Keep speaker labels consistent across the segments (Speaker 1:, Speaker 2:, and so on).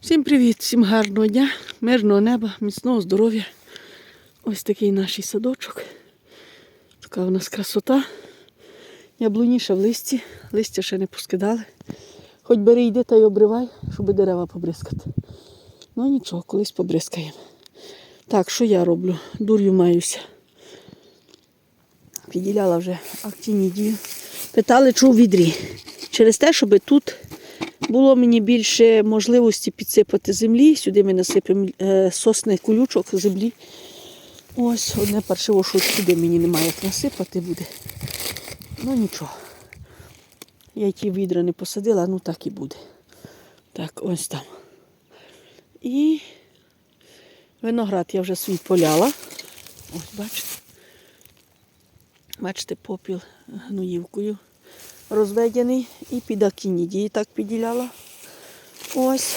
Speaker 1: Всім привіт, всім гарного дня, мирного неба, міцного здоров'я. Ось такий наш садочок. Така у нас красота. Яблуніша в листі, листя ще не поскидали. Хоч бери йди та й обривай, щоб дерева побризкати. Ну нічого, колись побризкаємо. Так, що я роблю? Дур'ю маюся. Підділяла вже активні дії. Питали, що у відрі. Через те, щоб тут було мені більше можливості підсипати землі. Сюди ми насипемо е, сосний колючок землі. Ось одне паршиво, що сюди мені немає як насипати буде. Ну нічого. Я ті відра не посадила, ну так і буде. Так, ось там. І виноград я вже свій поляла. Ось бачите. Бачите, попіл гноївкою розведений і під акінідії так підділяла. Ось.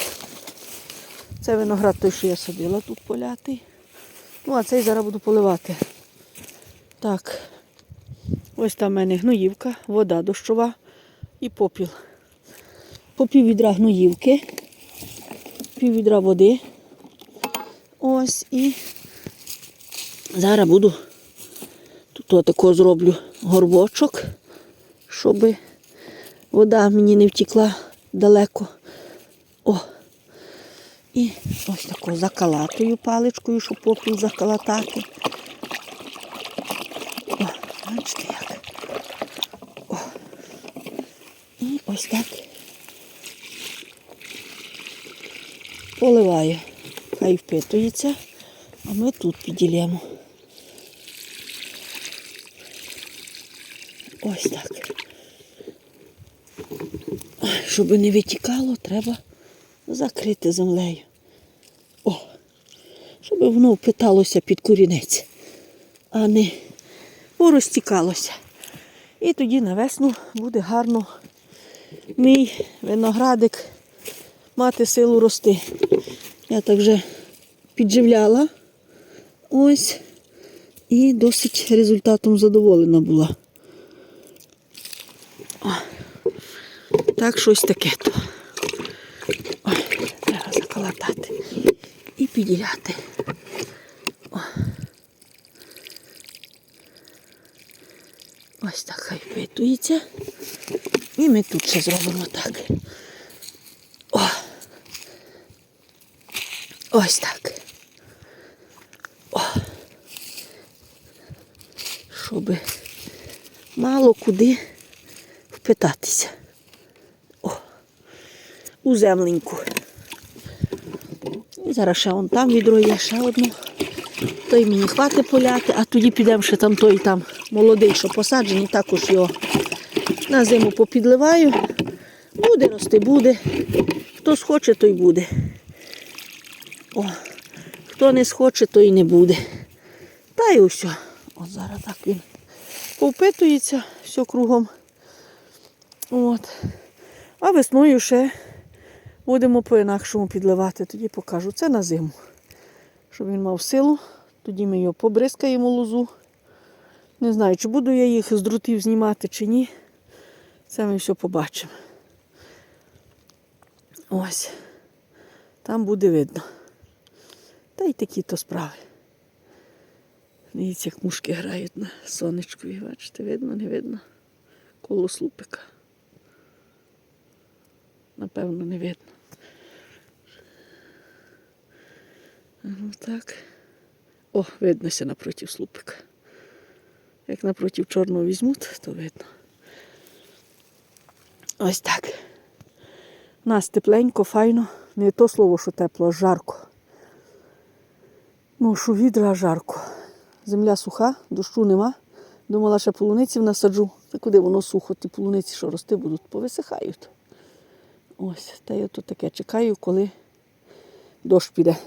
Speaker 1: Це виноград той, що я садила тут полятий. Ну, а цей зараз буду поливати. Так. Ось там в мене гноївка, вода дощова і попіл. По пів гноївки, пів води. Ось і зараз буду тут отако зроблю горбочок, щоб вода мені не втекла далеко. О. І ось тако закалатую паличкою, щоб попіл закалатати. О, бачите як. О. І ось так поливаю. Хай впитується, а ми тут піділємо. Ось так. Щоб не витікало, треба закрити землею. О, щоб воно впиталося під корінець, а не порозтікалося. І тоді на весну буде гарно мій виноградик мати силу рости. Я так вже підживляла. Ось. І досить результатом задоволена була. Так щось таке то. Ой, треба заколотати і піділяти. О. Ось так хай впитується. І ми тут ще зробимо так. О. Ось так. О. Щоб мало куди впитатися. У земленьку. І зараз ще вон там відро є, ще одне. Той мені хватить поляти, а тоді підемо ще там той там молодий, що посаджений, також його на зиму попідливаю. Буде рости, буде. Хто схоче, той буде. О, хто не схоче, то й не буде. Та й усе. От зараз так він повпитується все кругом. От. А весною ще будемо по-інакшому підливати. Тоді покажу. Це на зиму. Щоб він мав силу. Тоді ми його побризкаємо лозу. Не знаю, чи буду я їх з друтів знімати, чи ні. Це ми все побачимо. Ось. Там буде видно. Та й такі то справи. Дивіться, як мушки грають на сонечкові. Бачите, видно, не видно. Коло слупика. Напевно, не видно. Ну так. О, виднося напроти слупика. Як напроти чорного візьмуть, то видно. Ось так. У нас тепленько, файно. Не то слово, що тепло, а жарко. Ну, що відра, а жарко. Земля суха, дощу нема. Думала, ще полуниців насаджу. Та куди воно сухо, ті полуниці, що рости будуть, повисихають. Ось, та я тут таке чекаю, коли дощ піде.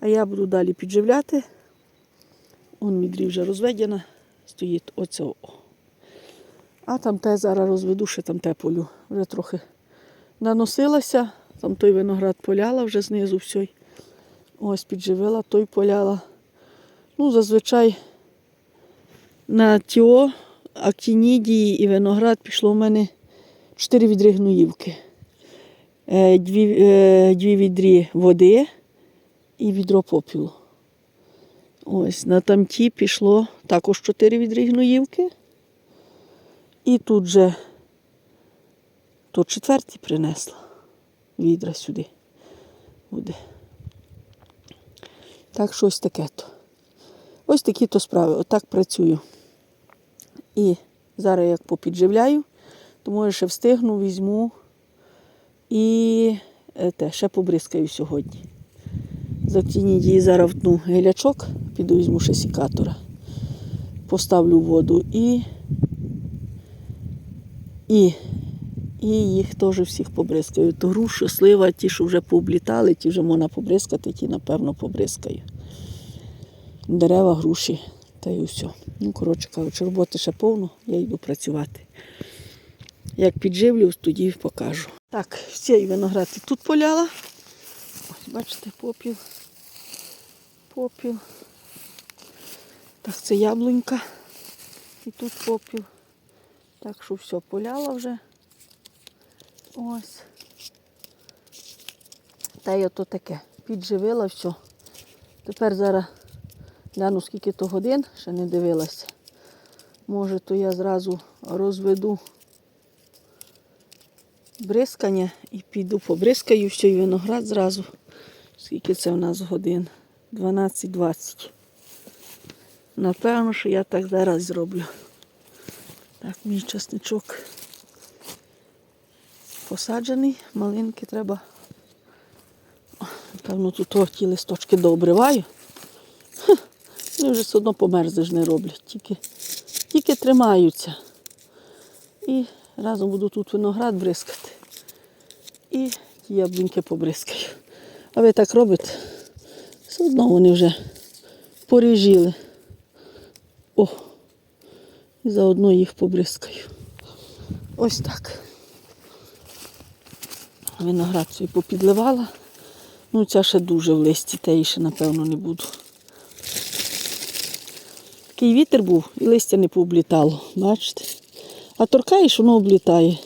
Speaker 1: А я буду далі підживляти. Он мідрі вже розведена, стоїть оцього. А там те зараз розведу, ще там те полю. Вже трохи наносилася, там той виноград поляла вже знизу все. Ось підживила, той поляла. Ну, зазвичай на тіо, актінідії і виноград пішло в мене 4 відри гноївки. Е, дві, е, дві відрі води і відро попілу. Ось на тамті пішло також чотири відрі гноївки. І тут же то четвертій принесла відра сюди. Буде. Так що ось таке то. Ось такі то справи. Отак працюю. І зараз як попідживляю, то може ще встигну, візьму і е, те, ще побризкаю сьогодні. Затініть її зараз втну гелячок, піду візьму ще сікатора. Поставлю воду і, і, і їх теж всіх побризкаю. То грушу, слива, ті, що вже пооблітали, ті вже можна побризкати, ті, напевно, побризкаю. Дерева, груші та й усе. Ну, коротше кажучи, роботи ще повно, я йду працювати. Як підживлю, тоді покажу. Так, цей виноград і тут поляла. Ось, бачите, попіл. Попіл. Так, це яблунька. І тут попіл. Так що все, поляла вже. Ось. Та й ото таке. Підживила все. Тепер зараз гляну, скільки то годин, ще не дивилася. Може, то я зразу розведу бризкання і піду побризкаю все і виноград зразу. Скільки це в нас годин? 12-20. Напевно, що я так зараз зроблю. Так, мій часничок посаджений, малинки треба. О, Напевно, тут ті листочки дообриваю. Вони вже все одно померзли ж не роблять, тільки, тільки тримаються. І разом буду тут виноград бризкати. І яблуньки побризкаю. А ви так робите? Все одно вони вже поріжіли. О, і заодно їх побризкаю. Ось так. Виноград свій попідливала. Ну, ця ще дуже в листі, та її ще, напевно, не буду. Такий вітер був і листя не пооблітало, бачите? А торкаєш, воно облітає.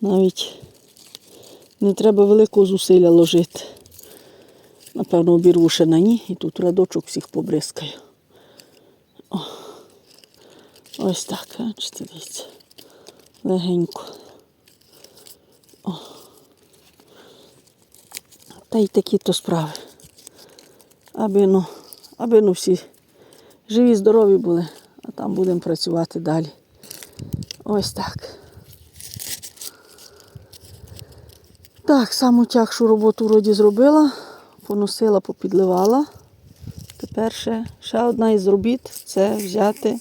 Speaker 1: Навіть не треба великого зусилля ложити. Напевно, обірву ще на ній і тут радочок всіх побризкаю. О. Ось так, бачите, дивіться. Легенько. О. Та й такі то справи. Аби ну, аби ну всі живі, здорові були, а там будемо працювати далі. Ось так. Так, саму тягшу роботу вроді зробила, поносила, попідливала. Тепер ще, ще одна із робіт це взяти,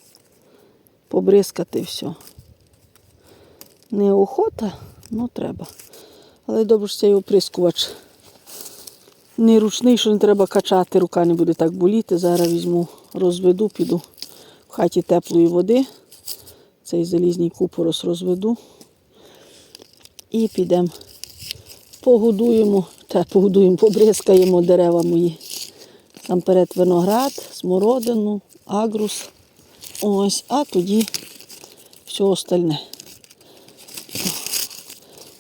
Speaker 1: побризкати все. Не охота, ну треба. Але добре, що цей оприскувач не ручний, що не треба качати, рука не буде так боліти. Зараз візьму, розведу, піду в хаті теплої води. Цей залізний купорос розведу. І підемо погодуємо, та погодуємо, побризкаємо дерева мої. Там перед виноград, смородину, агрус. Ось, а тоді все остальне.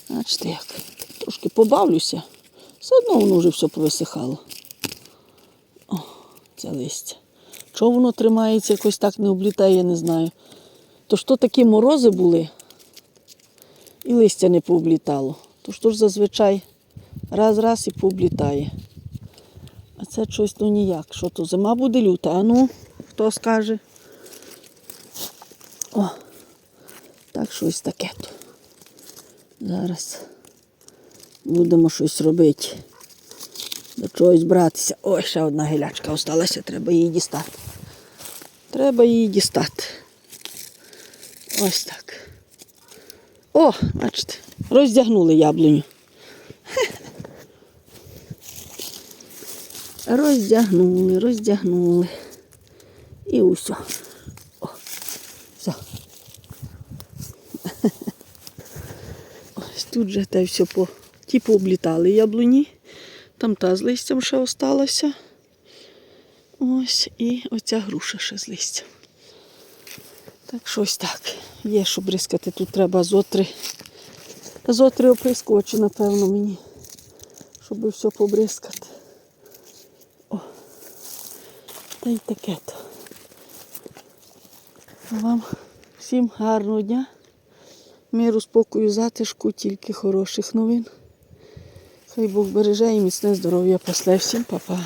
Speaker 1: Бачите як. Трошки побавлюся. Все одно воно вже все повисихало. О, це листя. Чого воно тримається, якось так не облітає, я не знаю. То що такі морози були, і листя не пооблітало. То що зазвичай раз-раз і пооблітає. А це щось ну ніяк. Що то зима буде люта, а ну, хто скаже? О, так щось таке то. Зараз будемо щось робити. До чогось братися. Ой, ще одна гілячка осталася, треба її дістати. Треба її дістати. Ось так. О, бачите, роздягнули яблуню. Роздягнули, роздягнули. І усе. О, все. Ось тут же те все по, ті пооблітали яблуні. Там та з листям ще осталася. Ось і оця груша ще з листям. Так щось так. Є, що бризкати. Тут треба зотри Зо три оприскочі, напевно, мені, щоб все побризкати. О. Та й таке то. Вам всім гарного дня. Миру, спокою, затишку, тільки хороших новин. Хай Бог береже і міцне здоров'я. Пасле всім, па-па.